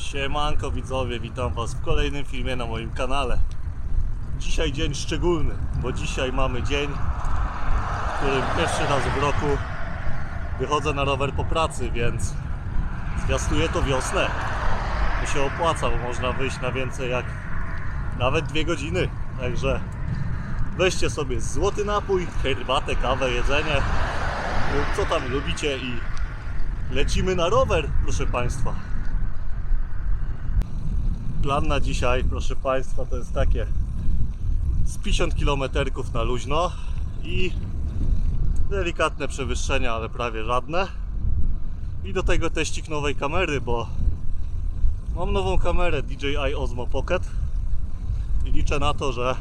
Siemanko widzowie, witam was w kolejnym filmie na moim kanale. Dzisiaj dzień szczególny, bo dzisiaj mamy dzień, w którym pierwszy raz w roku wychodzę na rower po pracy, więc zwiastuje to wiosnę. To się opłaca, bo można wyjść na więcej jak nawet dwie godziny. Także weźcie sobie złoty napój, herbatę, kawę, jedzenie, co tam lubicie i lecimy na rower, proszę Państwa. Plan na dzisiaj, proszę Państwa, to jest takie z 50 km na luźno i delikatne przewyższenia, ale prawie żadne. I do tego teścik nowej kamery, bo mam nową kamerę DJI Osmo Pocket i liczę na to, że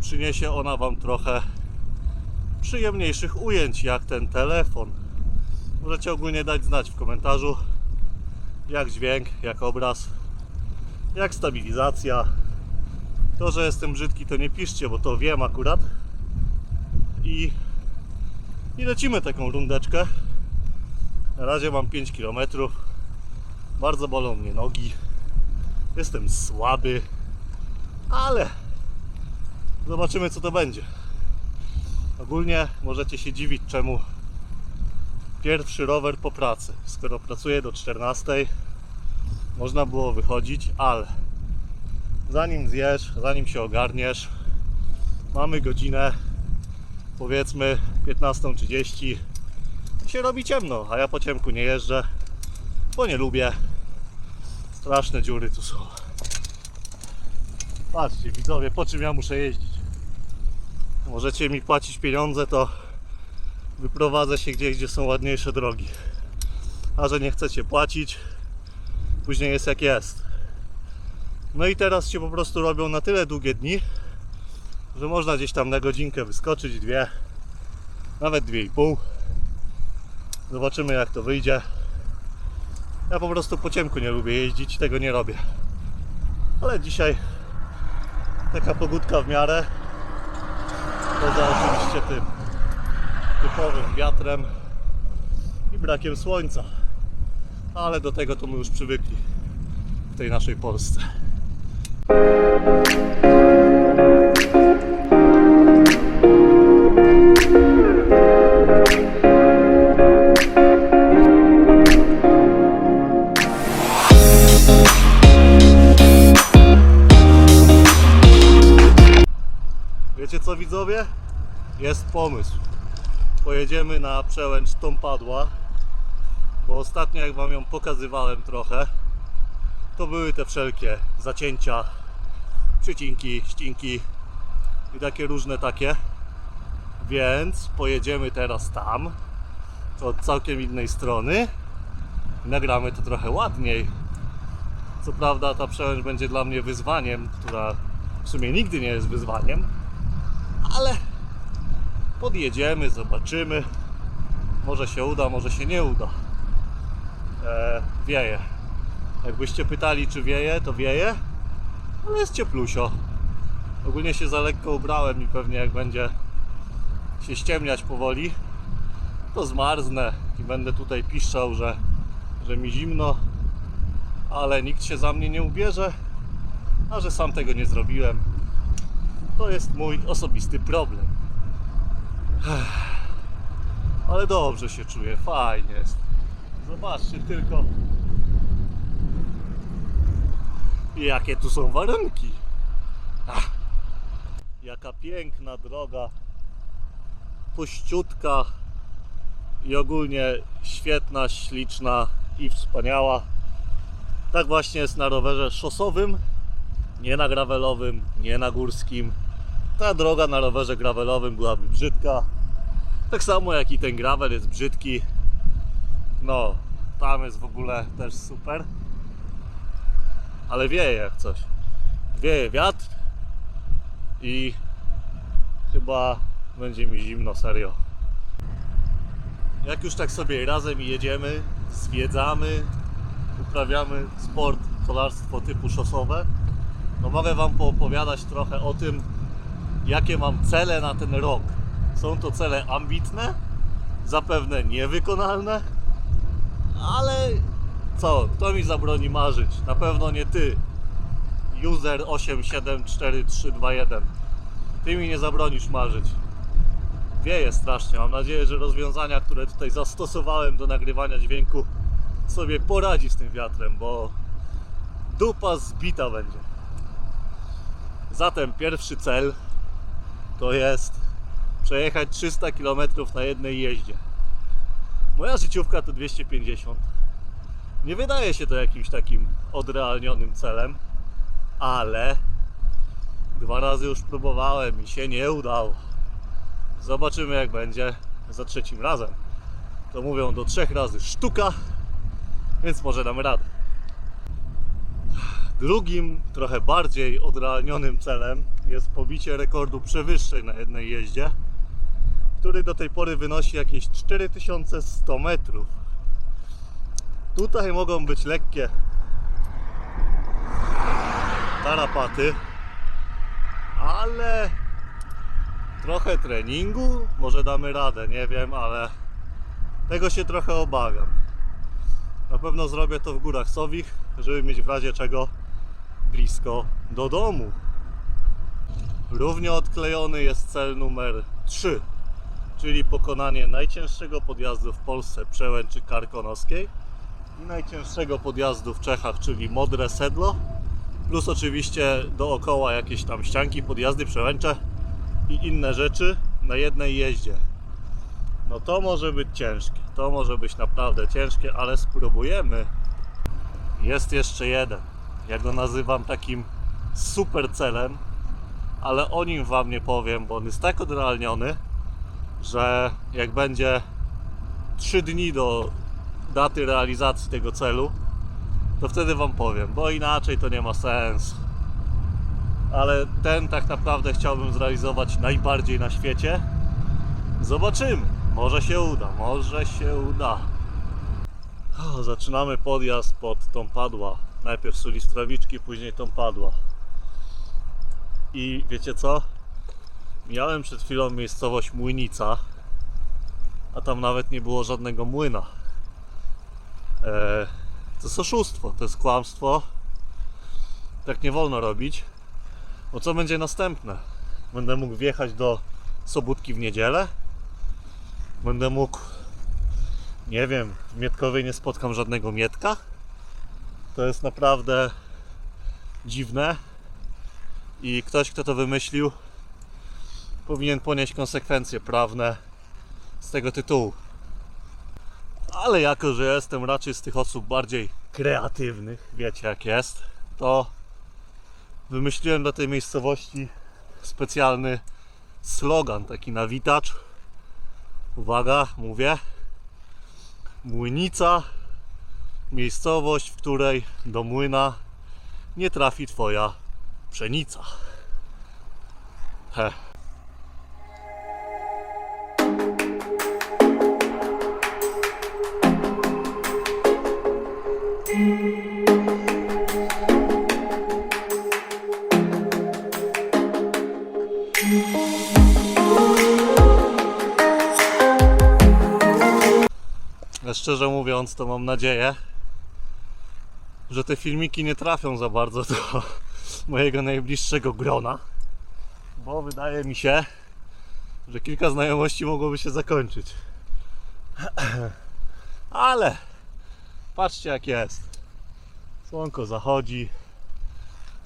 przyniesie ona Wam trochę przyjemniejszych ujęć jak ten telefon. Możecie ogólnie dać znać w komentarzu jak dźwięk, jak obraz, jak stabilizacja. To, że jestem brzydki to nie piszcie, bo to wiem akurat. I, i lecimy taką rundeczkę. Na razie mam 5 km. Bardzo bolą mnie nogi. Jestem słaby, ale zobaczymy co to będzie. Ogólnie możecie się dziwić czemu pierwszy rower po pracy. Skoro pracuję do 14, można było wychodzić, ale zanim zjesz, zanim się ogarniesz, mamy godzinę powiedzmy 15.30 i się robi ciemno, a ja po ciemku nie jeżdżę, bo nie lubię. Straszne dziury tu są. Patrzcie widzowie, po czym ja muszę jeździć. Możecie mi płacić pieniądze, to wyprowadzę się gdzieś, gdzie są ładniejsze drogi. A że nie chcecie płacić, później jest jak jest. No i teraz się po prostu robią na tyle długie dni, że można gdzieś tam na godzinkę wyskoczyć, dwie, nawet dwie i pół. Zobaczymy jak to wyjdzie. Ja po prostu po ciemku nie lubię jeździć, tego nie robię. Ale dzisiaj taka pogódka w miarę. Poza oczywiście tym typowym wiatrem i brakiem słońca. Ale do tego to my już przywykli w tej naszej Polsce. Wiecie co widzowie? Jest pomysł. Pojedziemy na przełęcz Tompadła, bo ostatnio jak wam ją pokazywałem trochę, to były te wszelkie zacięcia, przycinki, ścinki i takie różne takie. Więc pojedziemy teraz tam, od całkiem innej strony nagramy to trochę ładniej. Co prawda ta przełęcz będzie dla mnie wyzwaniem, która w sumie nigdy nie jest wyzwaniem, ale podjedziemy, zobaczymy. Może się uda, może się nie uda. E, wieje. Jakbyście pytali, czy wieje, to wieje, ale jest cieplusio. Ogólnie się za lekko ubrałem i pewnie jak będzie się ściemniać powoli, to zmarznę i będę tutaj piszczał, że, że mi zimno, ale nikt się za mnie nie ubierze, a że sam tego nie zrobiłem, to jest mój osobisty problem. Ale dobrze się czuję, fajnie jest. Zobaczcie tylko, jakie tu są warunki. Ach, jaka piękna droga, puściutka i ogólnie świetna, śliczna i wspaniała. Tak właśnie jest na rowerze szosowym, nie na gravelowym, nie na górskim. Ta droga na rowerze gravelowym byłaby brzydka. Tak samo jak i ten gravel jest brzydki. No, tam jest w ogóle też super. Ale wieje jak coś. Wieje wiatr i chyba będzie mi zimno, serio. Jak już tak sobie razem jedziemy, zwiedzamy, uprawiamy sport, kolarstwo typu szosowe, no mogę Wam poopowiadać trochę o tym, jakie mam cele na ten rok. Są to cele ambitne, zapewne niewykonalne, ale Co? Kto mi zabroni marzyć? Na pewno nie ty. User 874321. Ty mi nie zabronisz marzyć. Wieje strasznie. Mam nadzieję, że rozwiązania, które tutaj zastosowałem do nagrywania dźwięku sobie poradzi z tym wiatrem, bo dupa zbita będzie. Zatem pierwszy cel to jest przejechać 300 km na jednej jeździe. Moja życiówka to 250. Nie wydaje się to jakimś takim odrealnionym celem, ale dwa razy już próbowałem i się nie udało. Zobaczymy jak będzie za trzecim razem. To mówią do trzech razy sztuka, więc może damy radę. Drugim, trochę bardziej odrealnionym celem jest pobicie rekordu przewyższeń na jednej jeździe, który do tej pory wynosi jakieś 4100 metrów. Tutaj mogą być lekkie tarapaty, ale trochę treningu, może damy radę, nie wiem, ale tego się trochę obawiam. Na pewno zrobię to w górach Sowich, żeby mieć w razie czego blisko do domu. Równie odklejony jest cel numer 3, czyli pokonanie najcięższego podjazdu w Polsce przełęczy karkonoskiej i najcięższego podjazdu w Czechach, czyli Modre Sedlo, plus oczywiście dookoła jakieś tam ścianki, podjazdy, przełęcze i inne rzeczy na jednej jeździe. No to może być ciężkie, to może być naprawdę ciężkie, ale spróbujemy. Jest jeszcze jeden. Ja go nazywam takim super celem, ale o nim wam nie powiem, bo on jest tak odrealniony, że jak będzie 3 dni do daty realizacji tego celu, to wtedy wam powiem, bo inaczej to nie ma sensu. Ale ten tak naprawdę chciałbym zrealizować najbardziej na świecie. Zobaczymy. Może się uda, może się uda. O, zaczynamy podjazd pod tą padła. Najpierw Sulistrawiczki, później tą padła. I wiecie co? Miałem przed chwilą miejscowość Młynica, a tam nawet nie było żadnego młyna. Eee, to jest oszustwo, to jest kłamstwo. Tak nie wolno robić. Bo co będzie następne? Będę mógł wjechać do Sobótki w niedzielę? Będę mógł, nie wiem, w Mietkowej nie spotkam żadnego Mietka? To jest naprawdę dziwne i ktoś, kto to wymyślił, powinien ponieść konsekwencje prawne z tego tytułu. Ale jako, że jestem raczej z tych osób bardziej kreatywnych, wiecie jak jest, to wymyśliłem dla tej miejscowości specjalny slogan, taki nawitacz. Uwaga, mówię. Młynica, miejscowość, w której do młyna nie trafi twoja pszenica. He. Szczerze mówiąc, to mam nadzieję, że te filmiki nie trafią za bardzo do mojego najbliższego grona, bo wydaje mi się, że kilka znajomości mogłoby się zakończyć. Ale patrzcie jak jest. Słonko zachodzi.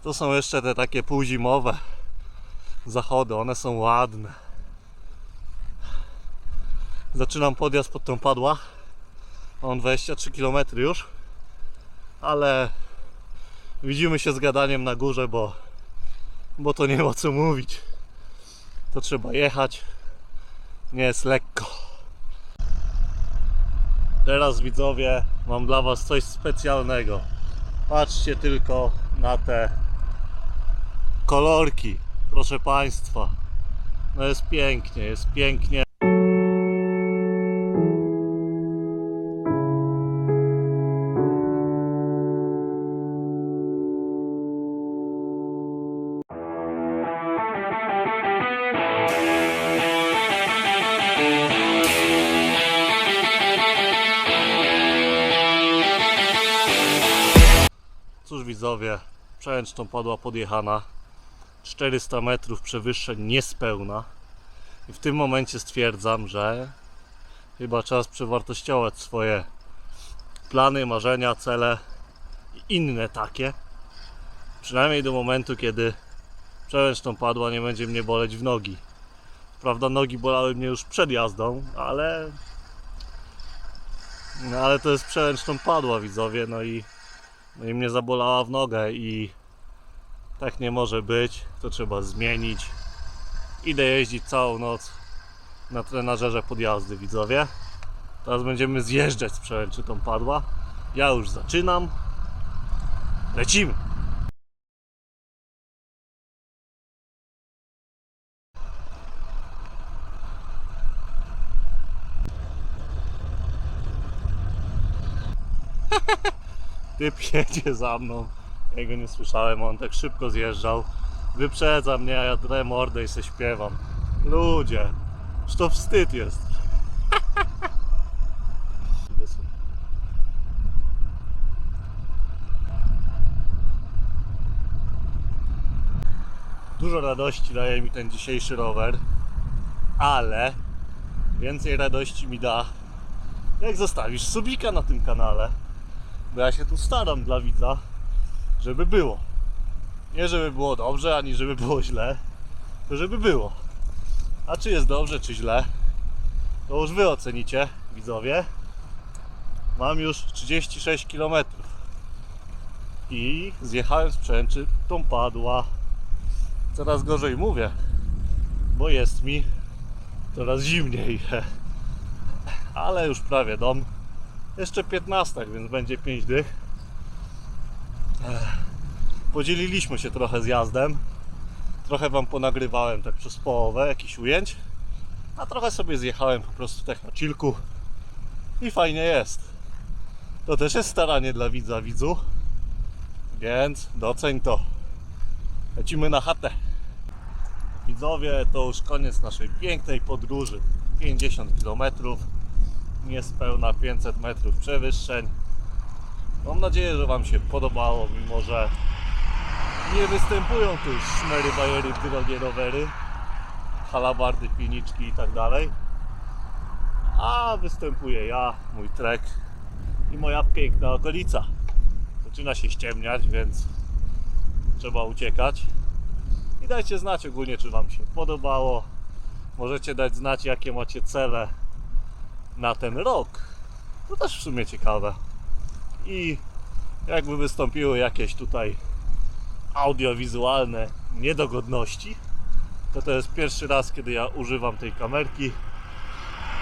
To są jeszcze te takie półzimowe zachody, one są ładne. Zaczynam podjazd pod tą padła. Mam 23 km już, ale widzimy się z gadaniem na górze, bo, bo to nie ma co mówić. To trzeba jechać. Nie jest lekko. Teraz widzowie, mam dla Was coś specjalnego. Patrzcie tylko na te kolorki, proszę Państwa. No jest pięknie, jest pięknie. Widzowie, przełęczną padła podjechana. 400 metrów przewyższeń niespełna. I w tym momencie stwierdzam, że chyba czas przewartościować swoje plany, marzenia, cele i inne takie. Przynajmniej do momentu, kiedy przełęczną padła, nie będzie mnie boleć w nogi. Prawda, nogi bolały mnie już przed jazdą, ale. No ale to jest przełęczną padła, widzowie, no i, no i mnie zabolała w nogę i tak nie może być, to trzeba zmienić. Idę jeździć całą noc na trenażerze podjazdy, widzowie. Teraz będziemy zjeżdżać z przełęczytą padła. Ja już zaczynam. Lecimy! Typ jedzie za mną. Ja go nie słyszałem, on tak szybko zjeżdżał. Wyprzedza mnie, a ja drę mordę i se śpiewam. Ludzie, już to wstyd jest. Dużo radości daje mi ten dzisiejszy rower, ale więcej radości mi da, jak zostawisz subika na tym kanale. Bo ja się tu staram dla widza, żeby było. Nie żeby było dobrze, ani żeby było źle, to żeby było. A czy jest dobrze, czy źle, to już wy ocenicie, widzowie. Mam już 36 km i zjechałem z przęczy, tą padła. Coraz gorzej mówię, bo jest mi coraz zimniej. Ale już prawie dom. Jeszcze 15, więc będzie 5 dych. Podzieliliśmy się trochę z jazdem. Trochę wam ponagrywałem tak przez połowę jakichś ujęć. A trochę sobie zjechałem po prostu tak na chillku. I fajnie jest. To też jest staranie dla widza, widzu. Więc doceń to. Lecimy na chatę. Widzowie, to już koniec naszej pięknej podróży. 50 km niespełna 500 metrów przewyższeń. Mam nadzieję, że Wam się podobało, mimo że nie występują tu szmery, bajery, drogie rowery, halabardy, pilniczki i tak dalej. A występuję ja, mój trek i moja piękna okolica. Zaczyna się ściemniać, więc trzeba uciekać. I dajcie znać ogólnie, czy Wam się podobało. Możecie dać znać, jakie macie cele na ten rok. To też w sumie ciekawe. I jakby wystąpiły jakieś tutaj audiowizualne niedogodności, to to jest pierwszy raz, kiedy ja używam tej kamerki,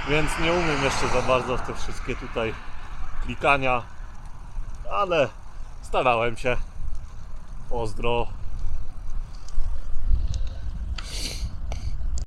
więc nie umiem jeszcze za bardzo w te wszystkie tutaj klikania, ale starałem się. Pozdro.